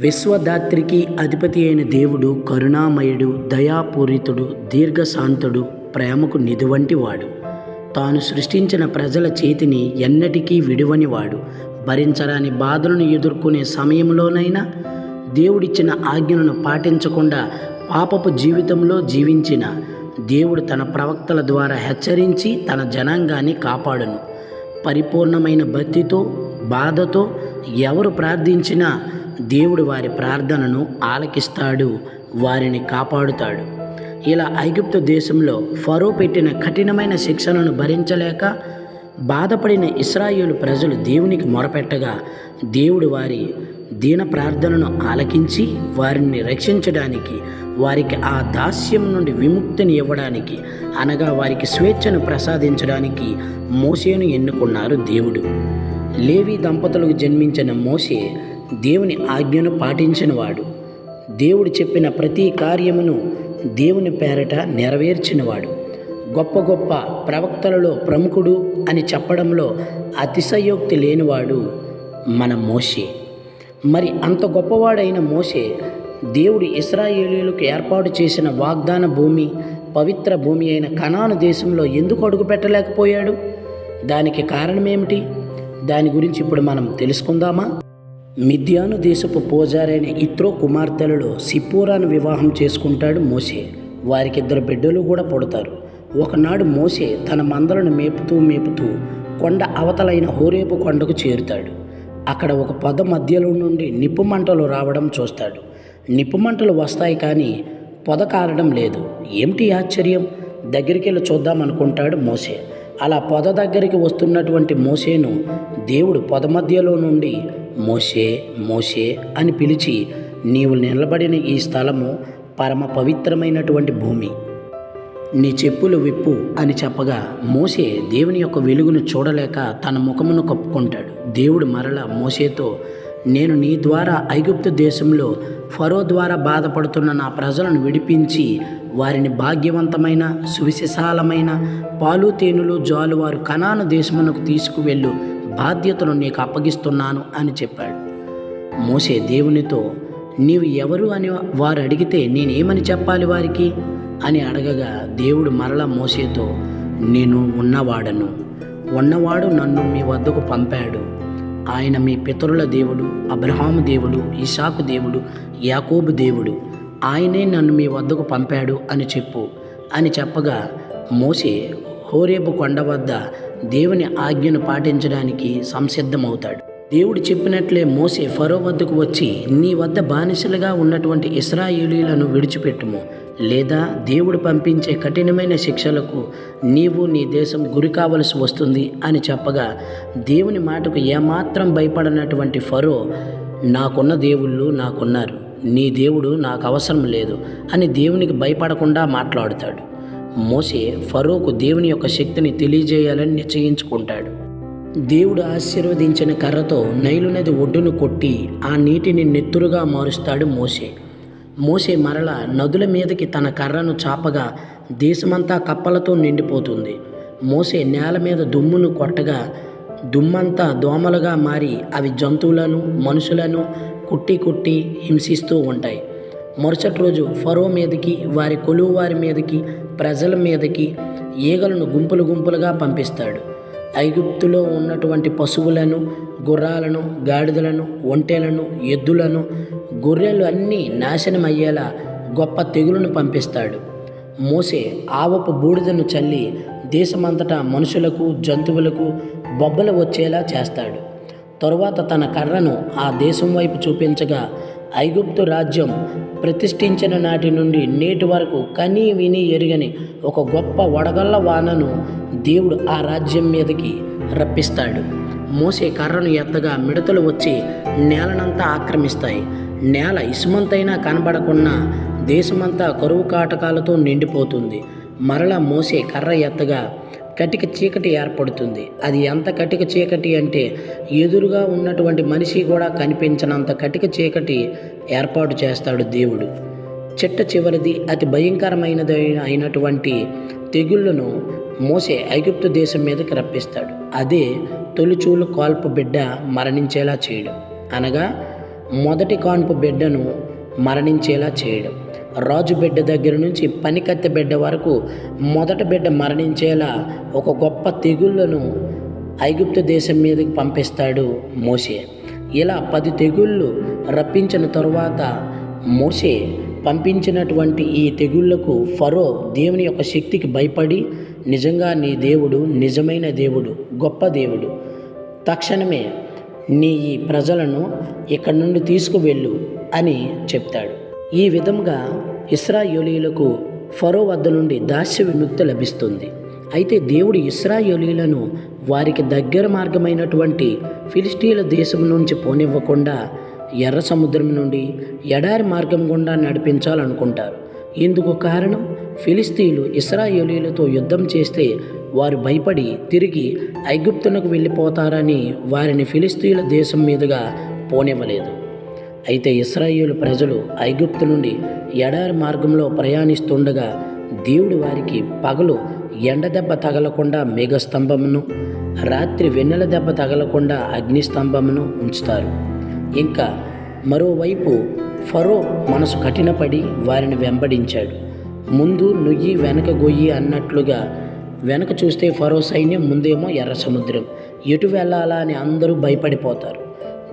విశ్వదాత్రికి అధిపతి అయిన దేవుడు కరుణామయుడు దయాపూరితుడు దీర్ఘశాంతుడు ప్రేమకు నిధువంటి వాడు తాను సృష్టించిన ప్రజల చేతిని ఎన్నటికీ విడువనివాడు. భరించరాని బాధలను ఎదుర్కొనే సమయంలోనైనా దేవుడిచ్చిన ఆజ్ఞలను పాటించకుండా పాపపు జీవితంలో జీవించిన దేవుడు తన ప్రవక్తల ద్వారా హెచ్చరించి తన జనాంగాన్ని కాపాడును. పరిపూర్ణమైన భక్తితో బాధతో ఎవరు ప్రార్థించినా దేవుడు వారి ప్రార్థనను ఆలకిస్తాడు వారిని కాపాడుతాడు. ఇలా ఐగుప్తు దేశంలో ఫరో పెట్టిన కఠినమైన శిక్షలను భరించలేక బాధపడిన ఇస్రాయేలు ప్రజలు దేవునికి మొరపెట్టగా దేవుడు వారి దీన ప్రార్థనను ఆలకించి వారిని రక్షించడానికి వారికి ఆ దాస్యం నుండి విముక్తిని ఇవ్వడానికి అనగా వారికి స్వేచ్ఛను ప్రసాదించడానికి మోసేను ఎన్నుకున్నారు దేవుడు. లేవి దంపతులకు జన్మించిన మోసే దేవుని ఆజ్ఞను పాటించినవాడు. దేవుడు చెప్పిన ప్రతి కార్యమును దేవుని పేరట నెరవేర్చినవాడు. గొప్ప గొప్ప ప్రవక్తలలో ప్రముఖుడు అని చెప్పడంలో అతిశయోక్తి లేనివాడు మన మోషే. మరి అంత గొప్పవాడైన మోషే దేవుడు ఇస్రాయేలీలకు ఏర్పాటు చేసిన వాగ్దాన భూమి పవిత్ర భూమి అయిన కణాను దేశంలో ఎందుకు అడుగు పెట్టలేకపోయాడు? దానికి కారణమేమిటి? దాని గురించి ఇప్పుడు మనం తెలుసుకుందామా? మిథ్యాను దేశపు పూజారైన ఇత్రో కుమార్తెలలో సిప్పూరాను వివాహం చేసుకుంటాడు మోసే వారికిద్దరు బిడ్డలు కూడా పుడతారు. ఒకనాడు మోసే తన మందలను మేపుతూ మేపుతూ కొండ అవతలైన హోరేపు కొండకు చేరుతాడు. అక్కడ ఒక పొద మధ్యలో నుండి నిప్పు మంటలు రావడం చూస్తాడు. నిప్పు మంటలు వస్తాయి కానీ పొద కారడం లేదు. ఏమిటి ఆశ్చర్యం? దగ్గరికి వెళ్ళి చూద్దామనుకుంటాడు మోసే అలా పొద దగ్గరికి వస్తున్నటువంటి మోసేను దేవుడు పొద మధ్యలో నుండి మోసే మోసే అని పిలిచి నీవు నిలబడిన ఈ స్థలము పరమ పవిత్రమైనటువంటి భూమి. నీ చెప్పులు విప్పు అని చెప్పగా మోసే దేవుని యొక్క వెలుగును చూడలేక తన ముఖమును కప్పుకుంటాడు. దేవుడు మరల మోసేతో నేను నీ ద్వారా ఐగుప్తు దేశంలో ఫరో ద్వారా బాధపడుతున్న నా ప్రజలను విడిపించి వారిని భాగ్యవంతమైన సువిశేషాలమైన పాలు తేనెలు జాలువారు కనాను దేశమునకు తీసుకువెళ్ళు. బాధ్యతను నీకు అప్పగిస్తున్నాను అని చెప్పాడు. మోసే దేవునితో నీవు ఎవరు అని వారు అడిగితే నేనేమని చెప్పాలి వారికి? అని అడగగా దేవుడు మరల మోసేతో నేను ఉన్నవాడను. ఉన్నవాడు నన్ను మీ వద్దకు పంపాడు. ఆయన మీ పితరుల దేవుడు అబ్రహాము దేవుడు ఇషాకు దేవుడు యాకోబు దేవుడు. ఆయనే నన్ను మీ వద్దకు పంపాడు అని చెప్పు. అని చెప్పగా మోసే హోరేబు కొండ వద్ద దేవుని ఆజ్ఞను పాటించడానికి సంసిద్ధమవుతాడు. దేవుడు చెప్పినట్లే మోసే ఫరో వద్దకు వచ్చి నీ వద్ద బానిసలుగా ఉన్నటువంటి ఇస్రాయేలీలను విడిచిపెట్టుము. లేదా దేవుడు పంపించే కఠినమైన శిక్షలకు నీవు నీ దేశం గురి కావలసి వస్తుంది అని చెప్పగా దేవుని మాటకు ఏమాత్రం భయపడనటువంటి ఫరో నాకున్న దేవుళ్ళు నాకున్నారు. నీ దేవుడు నాకు అవసరం లేదు అని దేవునికి భయపడకుండా మాట్లాడుతాడు. మోసే ఫరోకు దేవుని యొక్క శక్తిని తెలియజేయాలని నిశ్చయించుకుంటాడు. దేవుడు ఆశీర్వదించిన కర్రతో నైలు నది ఒడ్డును కొట్టి ఆ నీటిని నెత్తురుగా మారుస్తాడు మోసే మోసే మరల నదుల మీదకి తన కర్రను చాపగా దేశమంతా కప్పలతో నిండిపోతుంది. మోసే నేల మీద దుమ్మును కొట్టగా దుమ్మంతా దోమలుగా మారి అవి జంతువులను మనుషులను కుట్టి కుట్టి హింసిస్తూ ఉంటాయి. మరుసటి రోజు ఫరో మీదకి వారి కొలువు వారి మీదకి ప్రజల మీదకి ఈగలను గుంపులు గుంపులుగా పంపిస్తాడు. ఐగుప్తులో ఉన్నటువంటి పశువులను గుర్రాలను గాడిదలను ఒంటెలను ఎద్దులను గొర్రెలు అన్నీ నాశనం అయ్యేలా గొప్ప తెగులను పంపిస్తాడు. మోసే ఆవపు బూడిదను చల్లి దేశమంతటా మనుషులకు జంతువులకు బొబ్బలు వచ్చేలా చేస్తాడు. తరువాత తన కర్రను ఆ దేశం వైపు చూపించగా ఐగుప్తు రాజ్యం ప్రతిష్ఠించిన నాటి నుండి నేటి వరకు కని విని ఎరుగని ఒక గొప్ప వడగళ్ళ వానను దేవుడు ఆ రాజ్యం మీదకి రప్పిస్తాడు. మోసే కర్రను ఎత్తగా మిడతలు వచ్చి నేలనంతా ఆక్రమిస్తాయి. నేల ఇసుమంతైనా కనబడకుండా దేశమంతా కరువు కాటకాలతో నిండిపోతుంది. మరల మోసే కర్ర ఎత్తగా కటిక చీకటి ఏర్పడుతుంది. అది ఎంత కటిక చీకటి అంటే ఎదురుగా ఉన్నటువంటి మనిషి కూడా కనిపించనంత కటిక చీకటి ఏర్పాటు చేస్తాడు దేవుడు. చిట్ట చివరిది అతి భయంకరమైనది అయినటువంటి తెగుళ్ళను మోసే ఐగుప్తు దేశం మీదకి రప్పిస్తాడు. అదే తొలిచూలు కాల్పు బిడ్డ మరణించేలా చేయడం. అనగా మొదటి కాన్పు బిడ్డను మరణించేలా చేయడం. రాజు బిడ్డ దగ్గర నుంచి పనికత్తె బిడ్డ వరకు మొదట బిడ్డ మరణించేలా ఒక గొప్ప తెగుళ్ళను ఐగుప్తు దేశం మీదకి పంపిస్తాడు మోసే ఇలా పది తెగుళ్ళు రప్పించిన తరువాత మోసే పంపించినటువంటి ఈ తెగుళ్ళకు ఫరో దేవుని యొక్క శక్తికి భయపడి నిజంగా నీ దేవుడు నిజమైన దేవుడు గొప్ప దేవుడు. తక్షణమే నీ ఈ ప్రజలను ఇక్కడి నుండి తీసుకువెళ్ళు అని చెప్తాడు. ఈ విధంగా ఇస్రాయోలీలకు ఫరో వద్ద నుండి దాస్య విముక్తి లభిస్తుంది. అయితే దేవుడు ఇస్రాయోలీలను వారికి దగ్గర మార్గమైనటువంటి ఫిలిస్టీల దేశం నుంచి పోనివ్వకుండా ఎర్ర సముద్రం నుండి ఎడారి మార్గం గుండా నడిపించాలనుకుంటారు. ఇందుకు కారణం ఫిలిస్తీన్లు ఇస్రాయేలీలతో యుద్ధం చేస్తే వారు భయపడి తిరిగి ఐగుప్తునకు వెళ్ళిపోతారని వారిని ఫిలిస్తీన్ల దేశం మీదుగా పోనివ్వలేదు. అయితే ఇస్రాయేల్ ప్రజలు ఐగుప్తు నుండి ఎడారి మార్గంలో ప్రయాణిస్తుండగా దేవుడు వారికి పగలు ఎండ దెబ్బ తగలకుండా మేఘస్తంభమును రాత్రి వెన్నెల దెబ్బ తగలకుండా అగ్నిస్తంభమును ఉంచుతారు. ఇంకా మరోవైపు ఫరో మనసు కఠినపడి వారిని వెంబడించాడు. ముందు నుయ్యి వెనక గొయ్యి అన్నట్లుగా వెనక చూస్తే ఫరో సైన్యం ముందేమో ఎర్ర సముద్రం. ఎటు వెళ్ళాలా అని అందరూ భయపడిపోతారు.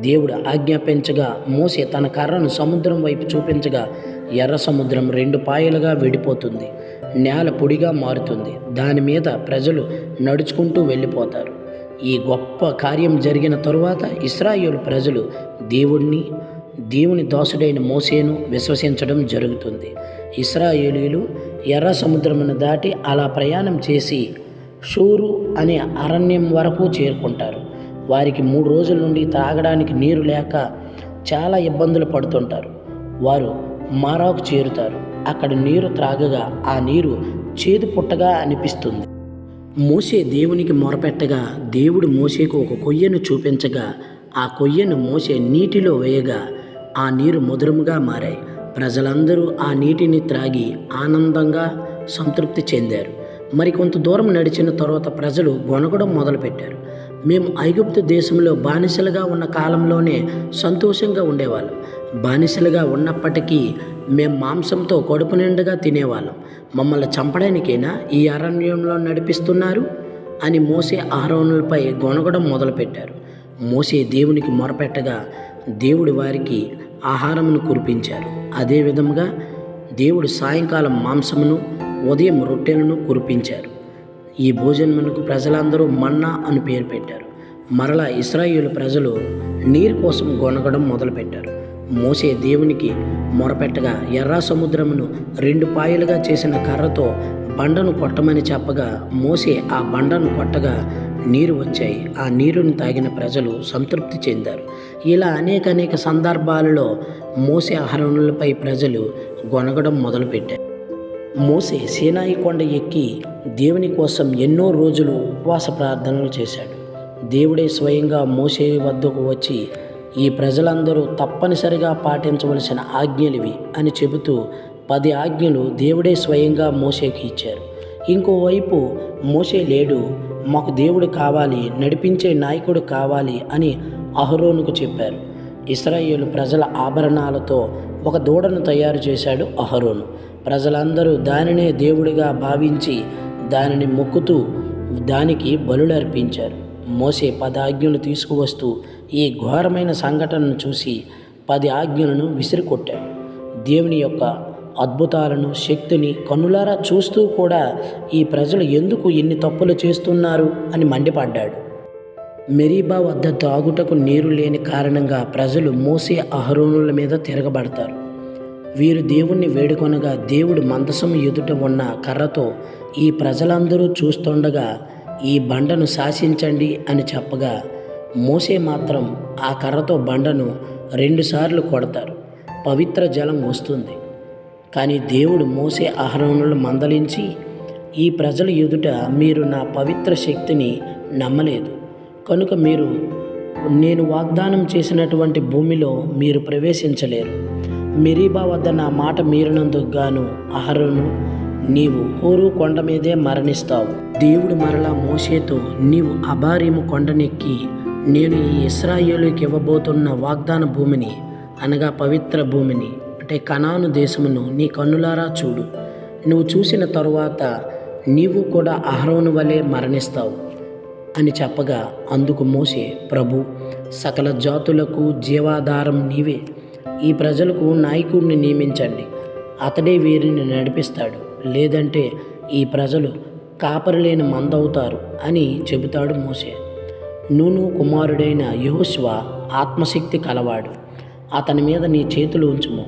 దేవుడు ఆజ్ఞాపించగా మోసే తన కర్రను సముద్రం వైపు చూపించగా ఎర్ర సముద్రం రెండు పాయలుగా విడిపోతుంది నేల పొడిగా మారుతుంది. దాని మీద ప్రజలు నడుచుకుంటూ వెళ్ళిపోతారు. ఈ గొప్ప కార్యం జరిగిన తరువాత ఇస్రాయేలు ప్రజలు దేవుణ్ణి దేవుని దాసుడైన మోసేను విశ్వసించడం జరుగుతుంది. ఇస్రాయేలీలు ఎర్ర సముద్రమును దాటి అలా ప్రయాణం చేసి షూరు అనే అరణ్యం వరకు చేరుకుంటారు. వారికి మూడు రోజుల నుండి తాగడానికి నీరు లేక చాలా ఇబ్బందులు పడుతుంటారు. వారు మారాకు చేరుతారు. అక్కడ నీరు త్రాగగా ఆ నీరు చేదు పుట్టగా అనిపిస్తుంది. మోసే దేవునికి మొరపెట్టగా దేవుడు మోసేకు ఒక కొయ్యను చూపించగా ఆ కొయ్యను మోసే నీటిలో వేయగా ఆ నీరు మధురముగా మారాయి. ప్రజలందరూ ఆ నీటిని త్రాగి ఆనందంగా సంతృప్తి చెందారు. మరి కొంత దూరం నడిచిన తర్వాత ప్రజలు గొనగడం మొదలుపెట్టారు. మేము ఐగుప్తు దేశంలో బానిసలుగా ఉన్న కాలంలోనే సంతోషంగా ఉండేవాళ్ళం. బానిసలుగా ఉన్నప్పటికీ మేము మాంసంతో కడుపు నిండుగా తినేవాళ్ళం. మమ్మల్ని చంపడానికైనా ఈ అరణ్యంలో నడిపిస్తున్నారు? అని మోసే ఆహరణలపై గొనగడం మొదలుపెట్టారు. మోసే దేవునికి మొరపెట్టగా దేవుడు వారికి ఆహారమును కురిపించారు. అదే విధముగా దేవుడు సాయంకాలం మాంసమును ఉదయం రొట్టెలను కురిపించారు. ఈ భోజనమునకు ప్రజలందరూ మన్నా అని పేరు పెట్టారు. మరలా ఇస్రాయేలు ప్రజలు నీరు కోసం గొనగడం మొదలుపెట్టారు. మోసే దేవునికి మొరపెట్టగా ఎర్ర సముద్రమును రెండు పాయలుగా చేసిన కర్రతో బండను కొట్టమని చెప్పగా మోసే ఆ బండను కొట్టగా నీరు వచ్చాయి. ఆ నీరుని తాగిన ప్రజలు సంతృప్తి చెందారు. ఇలా అనేక అనేక సందర్భాలలో మోసే ఆహరణలపై ప్రజలు గొనగడం మొదలుపెట్టారు. మోసే సేనాయి కొండ ఎక్కి దేవుని కోసం ఎన్నో రోజులు ఉపవాస ప్రార్థనలు చేశాడు. దేవుడే స్వయంగా మోసే వద్దకు వచ్చి ఈ ప్రజలందరూ తప్పనిసరిగా పాటించవలసిన ఆజ్ఞలివి అని చెబుతూ పది ఆజ్ఞలు దేవుడే స్వయంగా మోసేకి ఇచ్చారు. ఇంకోవైపు మోసే లేడు మాకు దేవుడు కావాలి నడిపించే నాయకుడు కావాలి అని అహరోనుకు చెప్పారు. ఇస్రాయేలు ప్రజల ఆభరణాలతో ఒక దూడను తయారు చేశాడు అహరోను. ప్రజలందరూ దానినే దేవుడిగా భావించి దానిని మొక్కుతూ దానికి బలులర్పించారు. మోసే పది ఆజ్ఞలు తీసుకువస్తూ ఈ ఘోరమైన సంఘటనను చూసి పది ఆజ్ఞలను విసిరికొట్టాడు. దేవుని యొక్క అద్భుతాలను శక్తిని కన్నులారా చూస్తూ కూడా ఈ ప్రజలు ఎందుకు ఎన్ని తప్పులు చేస్తున్నారు అని మండిపడ్డాడు. మెరీబా వద్ద తాగుటకు నీరు లేని కారణంగా ప్రజలు మోసే అహరోనుల మీద తిరగబడతారు. వీరు దేవుణ్ణి వేడుకొనగా దేవుడు మందసం ఎదుట ఉన్న కర్రతో ఈ ప్రజలందరూ చూస్తుండగా ఈ బండను శాసించండి అని చెప్పగా మోసే మాత్రం ఆ కర్రతో బండను రెండుసార్లు కొడతారు. పవిత్ర జలం వస్తుంది. కానీ దేవుడు మోసే ఆహరణలు మందలించి ఈ ప్రజల ఎదుట మీరు నా పవిత్ర శక్తిని నమ్మలేదు. కనుక మీరు నేను వాగ్దానం చేసినటువంటి భూమిలో మీరు ప్రవేశించలేరు. మెరీబా వద్ద నా మాట మీరినందుకు గాను అహరోను నీవు హోరు కొండ మీదే మరణిస్తావు. దేవుడు మరలా మోసేతో నీవు అబారీము కొండనెక్కి నేను ఈ ఇస్రాయేలుకి ఇవ్వబోతున్న వాగ్దాన భూమిని అనగా పవిత్ర భూమిని అంటే కనాను దేశమును నీ కన్నులారా చూడు. నువ్వు చూసిన తరువాత నీవు కూడా అహరోను వలె మరణిస్తావు అని చెప్పగా అందుకు మోసే ప్రభు సకల జాతులకు జీవాధారం నీవే. ఈ ప్రజలకు నాయకుడిని నియమించండి. అతడే వీరిని నడిపిస్తాడు. లేదంటే ఈ ప్రజలు కాపరిలేని మందవుతారు అని చెబుతాడు మోసే నూను కుమారుడైన యహోశ్వ ఆత్మశక్తి కలవాడు. అతని మీద నీ చేతులు ఉంచుము.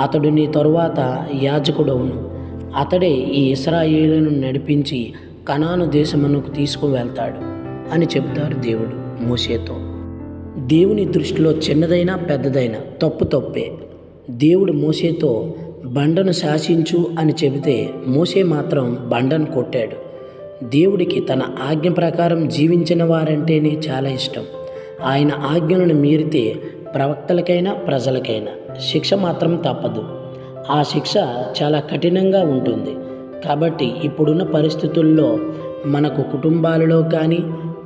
అతడు నీ తరువాత యాజకుడవును. అతడే ఈ ఇస్రాయేలును నడిపించి కనాను దేశమునకు తీసుకువెళ్తాడు అని చెబుతారు దేవుడు మోసేతో దేవుని దృష్టిలో చిన్నదైనా పెద్దదైనా తప్పు తప్పే. దేవుడు మోసేతో బండను శాసించు అని చెబితే మోసే మాత్రం బండను కొట్టాడు. దేవుడికి తన ఆజ్ఞ ప్రకారం జీవించిన వారంటేనే చాలా ఇష్టం. ఆయన ఆజ్ఞలను మీరితే ప్రవక్తలకైనా ప్రజలకైనా శిక్ష మాత్రం తప్పదు. ఆ శిక్ష చాలా కఠినంగా ఉంటుంది. కాబట్టి ఇప్పుడున్న పరిస్థితుల్లో మనకు కుటుంబాలలో కానీ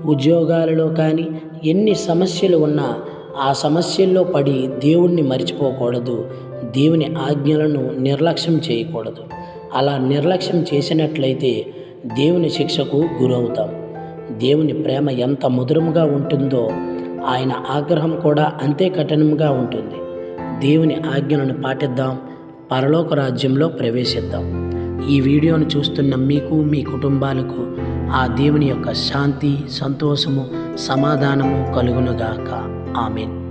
ఉద్యోగాలలో కానీ ఎన్ని సమస్యలు ఉన్నా ఆ సమస్యల్లో పడి దేవుణ్ణి మర్చిపోకూడదు. దేవుని ఆజ్ఞలను నిర్లక్ష్యం చేయకూడదు. అలా నిర్లక్ష్యం చేసినట్లయితే దేవుని శిక్షకు గురవుతాం. దేవుని ప్రేమ ఎంత మధురముగా ఉంటుందో ఆయన ఆగ్రహం కూడా అంతే కఠినంగా ఉంటుంది. దేవుని ఆజ్ఞలను పాటిద్దాం పరలోక రాజ్యంలో ప్రవేశిద్దాం. ఈ వీడియోను చూస్తున్న మీకు మీ కుటుంబాలకు ఆ దేవుని యొక్క శాంతి సంతోషము సమాధానము కలుగునుగాక. ఆమెన్.